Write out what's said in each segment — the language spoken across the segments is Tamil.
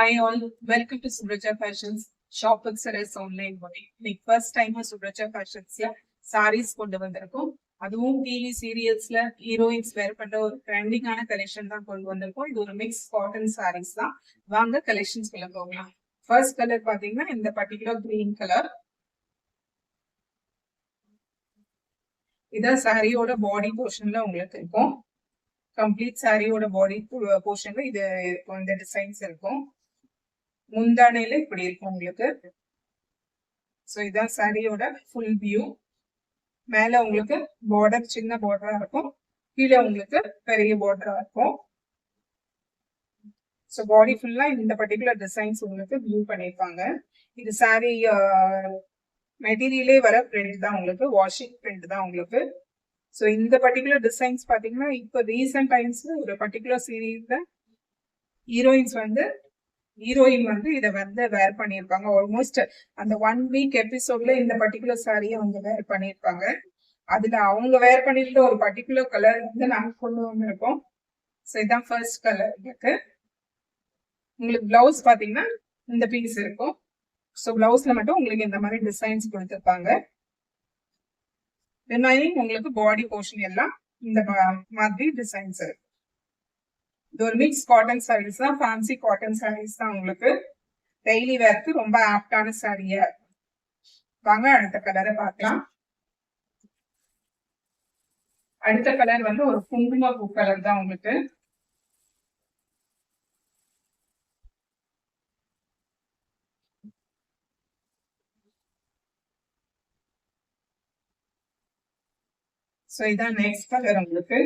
Hi all welcome to Supraja fashions Shop Express online Boutique. இன்னைக்கு ஃபர்ஸ்ட் டைம் சுப்ரஜா ஃபேஷன்ஸ்ல சாரீஸ் கொண்டு வந்திருக்கோம். அதுவும் டிவி சீரியல்ஸ்ல ஹீரோயின்ஸ் வேர் பண்ற ஒரு ட்ரெண்டிங்கான கலெக்ஷன் தான் கொண்டு வந்திருக்கோம். இது ஒரு மிக்ஸ் காட்டன் சாரீஸ் தான். வாங்க கலெக்ஷன்ஸ் குள்ள போகலாம். ஃபர்ஸ்ட் கலர் பாத்தீங்கன்னா இந்த பர்டிகுலர் கிரீன் கலர் இதான் சாரியோட பாடி போர்ஷன்ல உங்களுக்கு இருக்கும். கம்ப்ளீட் சாரியோட பாடி போர்ஷன்ல இது இருக்கும். இந்த டிசைன்ஸ் இருக்கும். முந்தானையில இப்படி இருக்கும் உங்களுக்கு. ஸோ இதான் சாரியோட ஃபுல் வியூ மேல உங்களுக்கு பார்டர் சின்ன பார்டரா இருக்கும். கீழே உங்களுக்கு பெரிய பார்டரா இருக்கும். ஸோ பாடி ஃபுல்லா இந்த பர்டிகுலர் டிசைன்ஸ் உங்களுக்கு வியூ பண்ணியிருப்பாங்க இது சாரி மெட்டீரியலே வர பிரிண்ட் தான் உங்களுக்கு வாஷிங் பிரிண்ட் தான் உங்களுக்கு. ஸோ இந்த பர்டிகுலர் டிசைன்ஸ் பார்த்தீங்கன்னா இப்போ ரீசெண்ட் டைம்ஸ்ல ஒரு பர்டிகுலர் சீரீஸ்ல ஹீரோயின்ஸ் வந்து ஹீரோயின் வந்து இதை வந்து வேர் பண்ணியிருப்பாங்க ஆல்மோஸ்ட் அந்த ஒன் வீக் எபிசோட்ல இந்த பர்டிகுலர் சாரியை அவங்க வேர் பண்ணியிருப்பாங்க அதுல அவங்க வேர் பண்ணிட்டு ஒரு பர்டிகுலர் கலர் வந்து நாங்கள் கொண்டு வந்திருக்கோம். ஸோ இதுதான் ஃபர்ஸ்ட் கலர் இருக்கு உங்களுக்கு பிளவுஸ் பார்த்தீங்கன்னா இந்த பீஸ் இருக்கும். ஸோ பிளவுஸ்ல மட்டும் உங்களுக்கு இந்த மாதிரி டிசைன்ஸ் கொடுத்துருப்பாங்க. ரிமைனிங் உங்களுக்கு பாடி போர்ஷன் எல்லாம் இந்த மாதிரி டிசைன்ஸ் இருக்கும் இது ஒரு மிக்ஸ் காட்டன் சாரீஸ் தான் ஃபேன்சி காட்டன் சாரீஸ் தான் உங்களுக்கு. டெய்லி வேர்க்கு ரொம்ப ஆப்டான சாரியா வாங்க அடுத்த கலரை பார்க்கலாம். அடுத்த கலர் வந்து ஒரு குங்கும பூ கலர் தான் உங்களுக்கு. ஸோ இதான் நெக்ஸ்ட் கலர் உங்களுக்கு.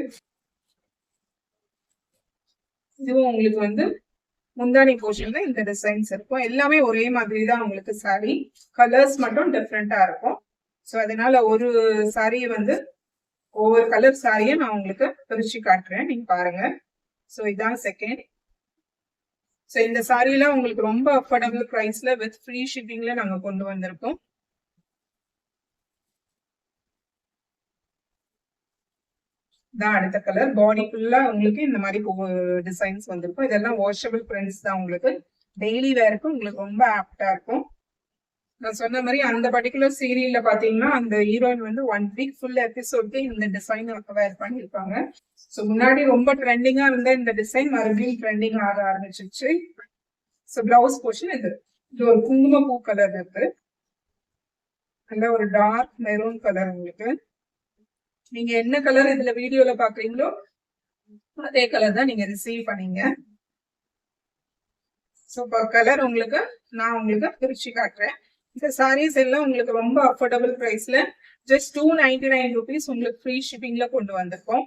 இதுவும் உங்களுக்கு வந்து முந்தானி போர்ஷன்ல இந்த டிசைன்ஸ் இருக்கும். எல்லாமே ஒரே மாதிரி தான் உங்களுக்கு சாரி கலர்ஸ் மட்டும் டிஃப்ரெண்டா இருக்கும். ஸோ அதனால ஒரு சாரியை வந்து ஒவ்வொரு கலர் சாரியை நான் உங்களுக்கு பிரிச்சு காட்டுறேன். நீங்க பாருங்க. ஸோ இதான் செகண்ட் ஸோ இந்த சாரியெல்லாம் உங்களுக்கு ரொம்ப அஃபோர்டபுள் ப்ரைஸ்ல வித் ஃப்ரீ ஷிப்பிங்ல நாங்கள் கொண்டு வந்திருக்கோம். தான் அடுத்த கலர் பாடி ஃபுல்லா உங்களுக்கு இந்த மாதிரி டிசைன்ஸ் வந்திருக்கும். இதெல்லாம் வாஷபிள் பிரிண்ட்ஸ் தான் உங்களுக்கு. டெய்லி வேருக்கும் உங்களுக்கு ரொம்ப ஆப்டா இருக்கும். நான் சொன்ன மாதிரி அந்த பர்டிகுலர் சீரியல்ல பாத்தீங்கன்னா அந்த ஹீரோயின் வந்து ஒன் வீக் ஃபுல் எபிசோட்க்கு இந்த டிசைன் வேர் பண்ணிருப்பாங்க ஸோ முன்னாடி ரொம்ப ட்ரெண்டிங்கா இருந்த இந்த டிசைன் மறுபடியும் ட்ரெண்டிங் ஆக ஆரம்பிச்சிருச்சு. ஸோ பிளவுஸ் போர்ஷன் இது. இது ஒரு குங்கும பூ கலர் இருக்கு. நல்ல ஒரு டார்க் மெரூன் கலர் உங்களுக்கு. நீங்க என்ன கலர் இதுல வீடியோல பாக்குறீங்களோ அதே கலர் தான் நீங்க ரிசீவ் பண்ணீங்க. சூப்பர் கலர் உங்களுக்கு நான் உங்களுக்கு பிரிச்சு காட்டுறேன். இந்த சாரீஸ் எல்லாம் உங்களுக்கு ரொம்ப affordable ப்ரைஸ்ல just two ninety nine rupees உங்களுக்கு ஃப்ரீ ஷிப்பிங்ல கொண்டு வந்திருக்கோம்.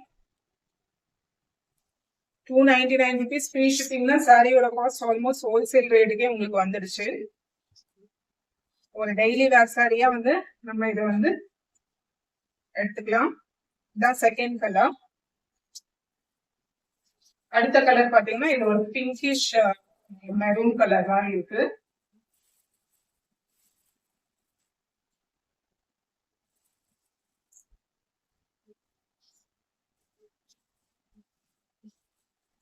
Two ninety nine rupees free ஷிப்பிங்னா சாரியோட காஸ்ட் ஆல்மோஸ்ட் ஹோல்சேல் ரேட்டுக்கே உங்களுக்கு வந்துடுச்சு. ஒரு டெய்லி வேர் சாரியா வந்து நம்ம இதை வந்து எடுத்துக்கலாம். தான் செகண்ட் கலர் அடுத்த கலர் பாத்தீங்கன்னா இது ஒரு பிங்கிஷ் மெரூன் கலர் தான் இருக்கு.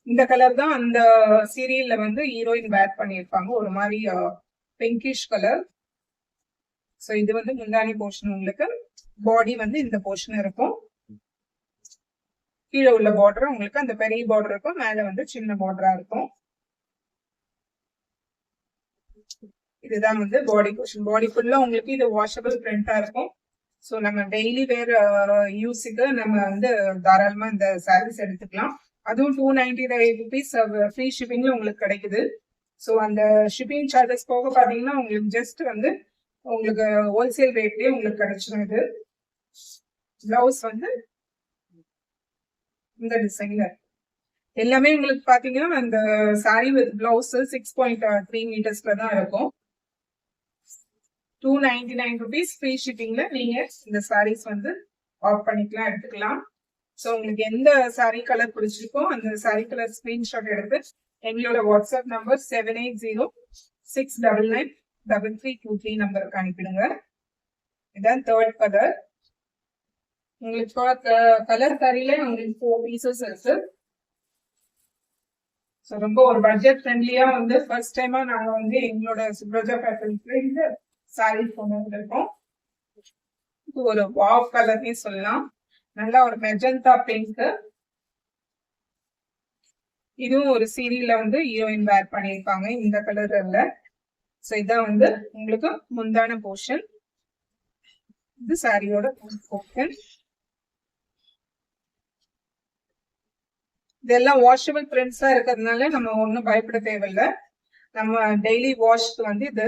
இந்த கலர் தான் அந்த சீரியல்ல வந்து ஹீரோயின் வேர் பண்ணியிருப்பாங்க. ஒரு மாதிரி பிங்கிஷ் கலர் ஸோ இது வந்து முந்தானி போர்ஷன் உங்களுக்கு. பாடி வந்து இந்த போர்ஷன் இருக்கும். கீழே உள்ள பார்டர் உங்களுக்கு அந்த பெரிய பார்டர் இருக்கும் மேல வந்து சின்ன பார்டரா இருக்கும். இதுதான் வந்து பாடி போர்ஷன் பாடி ஃபுல்லா உங்களுக்கு இது வாஷபிள் பிரிண்டா இருக்கும். ஸோ நம்ம டெய்லி வேர் யூஸுக்கு நம்ம வந்து தாராளமா இந்த சாரீஸ் எடுத்துக்கலாம். அதுவும் two ninety five rupees free ஷிப்பிங்ல உங்களுக்கு கிடைக்குது. ஸோ அந்த ஷிப்பிங் சார்ஜஸ் போக பார்த்தீங்கன்னா உங்களுக்கு ஜஸ்ட் வந்து உங்களுக்கு ஹோல்சேல் ரேட்லயே உங்களுக்கு கிடைச்சிடும் இது. பிளவுஸ் வந்து இந்த டிசைன்ல எல்லாமே உங்களுக்கு பாத்தீங்கன்னா அந்த sari with blouse six point three மீட்டர்ஸ்ல தான் இருக்கும். Two ninety nine rupees free ஷிப்பிங்ல நீங்க இந்த சாரீஸ் வந்து ஆஃப் பண்ணிக்கலாம் எடுத்துக்கலாம். ஸோ உங்களுக்கு எந்த சாரி கலர் பிடிச்சிருக்கோ அந்த சாரீ கலர் ஸ்கிரீன்ஷாட் எடுத்து எங்களோட WhatsApp number seven eight zero six double nine double three two three நம்பருக்கு அனுப்பிடுங்க. இதான் தேர்ட் கலர் உங்களுக்கு கலர் சாரியில உங்களுக்கு ஃபோர் பீசஸ் இருக்கு. ஸோ ரொம்ப ஒரு பட்ஜெட் ஃப்ரெண்ட்லியா வந்து ஃபர்ஸ்ட் டைமா நாங்க வந்து எங்களோட சுப்ரஜா ஃபேஷன்ஸ்ல இந்த சாரீஸ் கொண்டு வந்திருக்கோம். இது ஒரு வாவ் கலர்னே சொல்லலாம். நல்லா ஒரு மெஜந்தா பிங்க் இதுவும் ஒரு சீரியல்ல வந்து ஹீரோயின் வேர் பண்ணியிருக்காங்க. இந்த கலர்ல ஸோ இதான் வந்து உங்களுக்கு முந்தான போர்ஷன் இது சாரியோட போர்ஷன் இதெல்லாம் வாஷபிள் பிரிண்ட்ஸா இருக்கிறதுனால நம்ம ஒன்றும் பயப்பட தேவையில்லை. நம்ம டெய்லி வாஷ்க்கு வந்து இது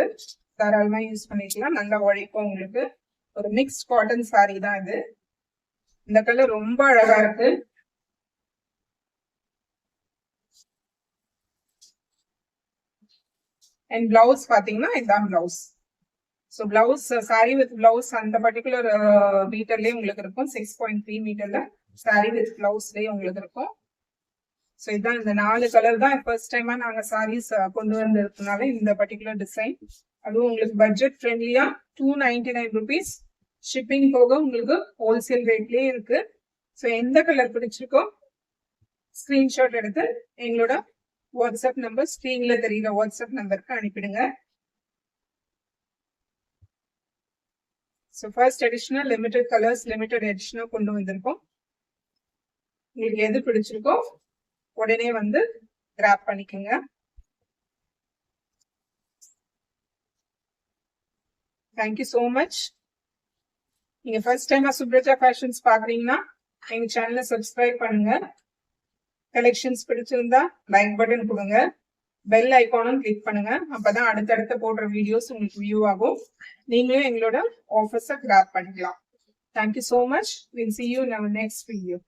தாராளமா யூஸ் பண்ணிக்கலாம். நல்லா உழைக்கும் உங்களுக்கு. ஒரு மிக்ஸ்ட் காட்டன் சாரி தான் இது. இந்த கலர் ரொம்ப அழகா இருக்கு. அண்ட் பிளவுஸ் பாத்தீங்கன்னா இதுதான் blouse so blouse sari with blouse அந்த பர்டிகுலர் மீட்டர்லயே uh, உங்களுக்கு இருக்கும். சிக்ஸ் பாயிண்ட் த்ரீ மீட்டர்ல சாரி வித் பிளவுஸ்லயே உங்களுக்கு இருக்கும். ஸோ இதான் இந்த நாலு கலர் தான் ஃபர்ஸ்ட் டைமா நாங்க சாரீஸ் கொண்டு வந்திருக்கனால இந்த பர்டிகுலர் டிசைன் அதுவும் உங்களுக்கு பட்ஜெட் ஃப்ரெண்ட்லியா two ninety nine rupees shipping போக உங்களுக்கு ஹோல்சேல் ரேட்லயே இருக்கு. ஸோ எந்த கலர் பிடிச்சிருக்கோ ஸ்கிரீன்ஷாட் எடுத்து எங்களோட வாட்ஸ்அப் நம்பர் ஸ்க்ரீன்ல தெரியுற வாட்ஸ்அப் நம்பருக்கு அனுப்பிடுங்க. ஸோ ஃபர்ஸ்ட் எடிஷனா லிமிடெட் கலர்ஸ் லிமிடெட் எடிஷனாக கொண்டு வந்திருக்கோம். உங்களுக்கு எது பிடிச்சிருக்கோ உடனே வந்து கிராப் பண்ணிக்கோங்க. தேங்க்யூ ஸோ மச் நீங்க ஃபர்ஸ்ட் டைம் சுப்ரஜா ஃபேஷன்ஸ் பாக்குறீங்கன்னா எங்க சேனலை சப்ஸ்கிரைப் பண்ணுங்க. கலெக்ஷன்ஸ் பிடிச்சிருந்தா லைக் பட்டன் கொடுங்க. பெல் ஐக்கானும் கிளிக் பண்ணுங்க. அப்பதான் அடுத்தடுத்த போடுற வீடியோஸ் உங்களுக்கு வியூ ஆகும். நீங்களும் எங்களோட ஆஃபர்ஸை கிராப் பண்ணிக்கலாம். Thank you so much will see you next video